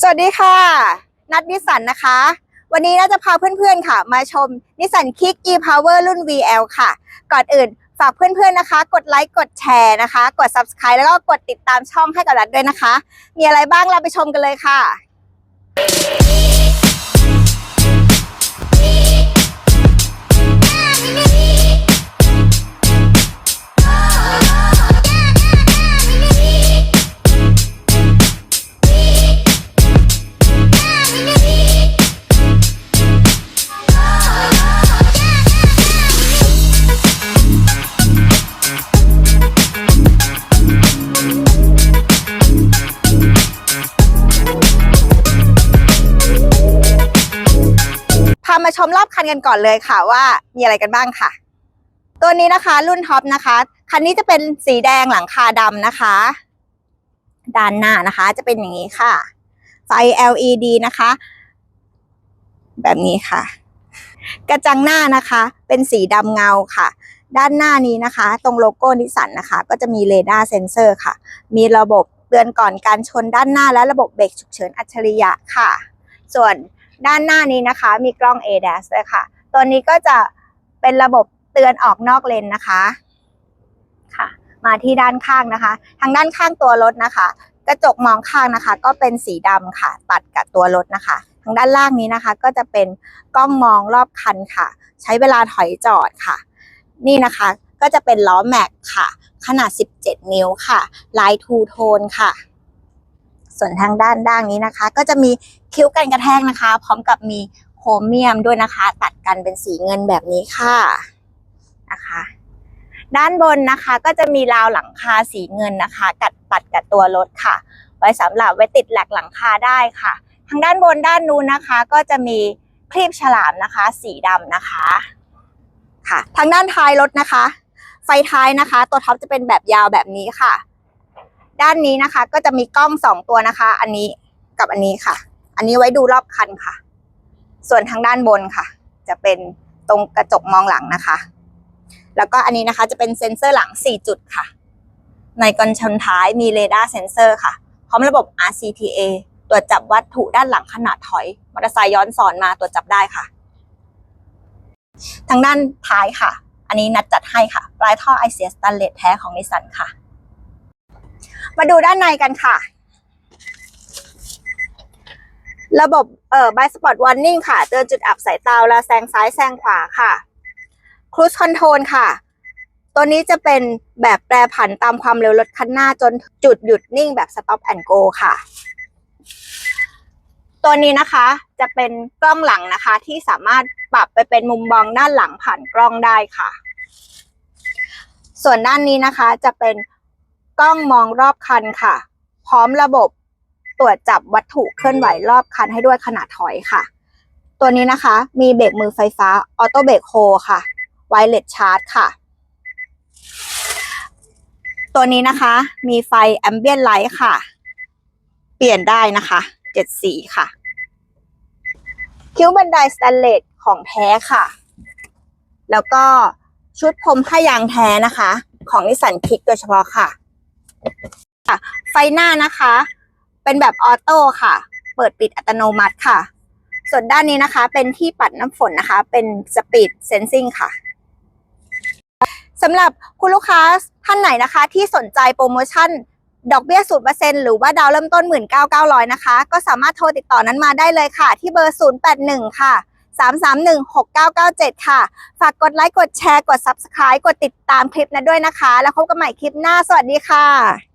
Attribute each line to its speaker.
Speaker 1: สวัสดีค่ะ นัดนิสันนะคะ วันนี้เราจะพาเพื่อนๆค่ะ มาชมนิสสันคิก e-power รุ่น VL ค่ะ ก่อนอื่นฝากเพื่อนๆนะคะ กดไลค์กดแชร์นะคะ กด subscribe แล้วก็กดติดตามช่องให้กับนัดด้วยนะคะ มีอะไรบ้างเราไปชมกันเลยค่ะ มาชมรอบคันกันก่อนเลยค่ะว่ามีอะไรกันบ้างค่ะ ตัวนี้นะคะรุ่นท็อปนะคะ คันนี้จะเป็นสีแดงหลังคาดำนะคะ ด้านหน้านะคะ จะเป็นอย่างนี้ค่ะ ไฟ LED นะคะ แบบนี้ค่ะ กระจังหน้านะคะ เป็นสีดำเงาค่ะด้านหน้านี้นะคะ ตรงโลโก้นิสสันนะคะ ก็จะมีเรดาร์เซนเซอร์ค่ะ มีระบบเตือนก่อนการชนด้านหน้าและระบบเบรกฉุกเฉินอัจฉริยะค่ะ ส่วน ด้านหน้านี้นะคะ มีกล้อง ADAS ด้วยค่ะ ตัวนี้ก็จะเป็นระบบเตือนออกนอกเลนนะคะค่ะ มาที่ด้านข้างนะคะ ทางด้านข้างตัวรถนะคะ กระจกมองข้างนะคะ ก็เป็นสีดำค่ะ ตัดกับตัวรถนะคะ ทางด้านล่างนี้นะคะ ก็จะเป็นกล้องมองรอบคันค่ะ ใช้เวลาถอยจอดค่ะ นี่นะคะก็จะเป็นล้อแม็กค่ะ ขนาด 17 นิ้วค่ะ ลายทูโทนค่ะ ส่วนทางด้านด้านนี้นะคะ ก็จะมีคิ้วกันกระแทกนะคะ พร้อมกับมีโครเมียมด้วยนะคะ ตัดกันเป็นสีเงินแบบนี้ค่ะนะคะ ด้านบนนะคะก็จะมีราวหลังคาสีเงินนะคะ กัดตัดกับตัวรถค่ะ ไว้สำหรับไว้ติดแหลกหลังคาได้ค่ะ ทางด้านบนด้านนู้นนะคะ ก็จะมีคลีบฉลามนะคะ สีดำนะคะค่ะ ทางด้านท้ายรถนะคะ ไฟท้ายนะคะ ตัวท็อปจะเป็นแบบยาวแบบนี้ค่ะ ด้านนี้นะคะ ก็จะมีกล้องสองตัวนะคะ อันนี้กับอันนี้ค่ะ อันนี้ไว้ดูรอบคันค่ะ ส่วนทางด้านบนค่ะ จะเป็นตรงกระจกมองหลังนะคะ แล้วก็อันนี้นะคะจะเป็นเซ็นเซอร์หลัง 4 จุดค่ะ ในกันชนท้ายมีเรดาร์เซ็นเซอร์ค่ะ พร้อมระบบ RCTA ตรวจจับวัตถุด้านหลังขนาดถอย มอเตอร์ไซค์ย้อนสอนมาตรวจจับได้ค่ะ ทางด้านท้ายค่ะ อันนี้นัดจัดให้ค่ะ ปลายท่อไอเสียสแตนเลสแท้ของนิสสันค่ะ มาดูด้านในกันค่ะ ระบบเอ่อ by spot warning ค่ะ เตือนจุดอับสายตาเวลาแซงซ้ายแซงขวาค่ะ cruise control ค่ะ ตัวนี้จะเป็นแบบแปรผันตามความเร็วรถคันหน้าจนจุดหยุดนิ่งแบบ stop and go ค่ะ ตัวนี้นะคะจะเป็นกล้องหลังนะคะ ที่สามารถปรับไปเป็นมุมมองด้านหลังผ่านกล้องได้ค่ะ ส่วนด้านนี้นะคะจะเป็น กล้องมองรอบคันค่ะ พร้อมระบบตรวจจับวัตถุเคลื่อนไหวรอบคันให้ด้วยขนาดถอยค่ะ ตัวนี้นะคะมีเบรกมือไฟฟ้าออโต้เบรกโฮค่ะไวเลสชาร์จค่ะ ตัวนี้นะคะมีไฟแอมเบียนไลท์ค่ะ เปลี่ยนได้นะคะเจ็ดสีค่ะ คิ้วบันไดสแตนเลสของแท้ค่ะ แล้วก็ชุดพรมผ้ายางแท้นะคะ ของนิสสันคิกโดยเฉพาะค่ะ ไฟหน้านะคะ เป็นแบบออโต้ค่ะ เปิดปิดอัตโนมัติค่ะ ส่วนด้านนี้นะคะ เป็นที่ปัดน้ำฝนนะคะ เป็นสปีดเซนซิงค่ะสำหรับคุณลูกค้าท่านไหนนะคะ ที่สนใจโปรโมชั่นดอกเบี้ย0%หรือว่าดาวเริ่มต้น 19,900 นะคะ ก็สามารถโทรติดต่อนั้นมาได้เลยค่ะ ที่เบอร์ 081 ค่ะ 331 6997 ค่ะ ฝากกดไลค์ กดแชร์ กด Subscribe กดติดตามคลิปนะด้วยนะคะ แล้วพบกันใหม่คลิปหน้า สวัสดีค่ะ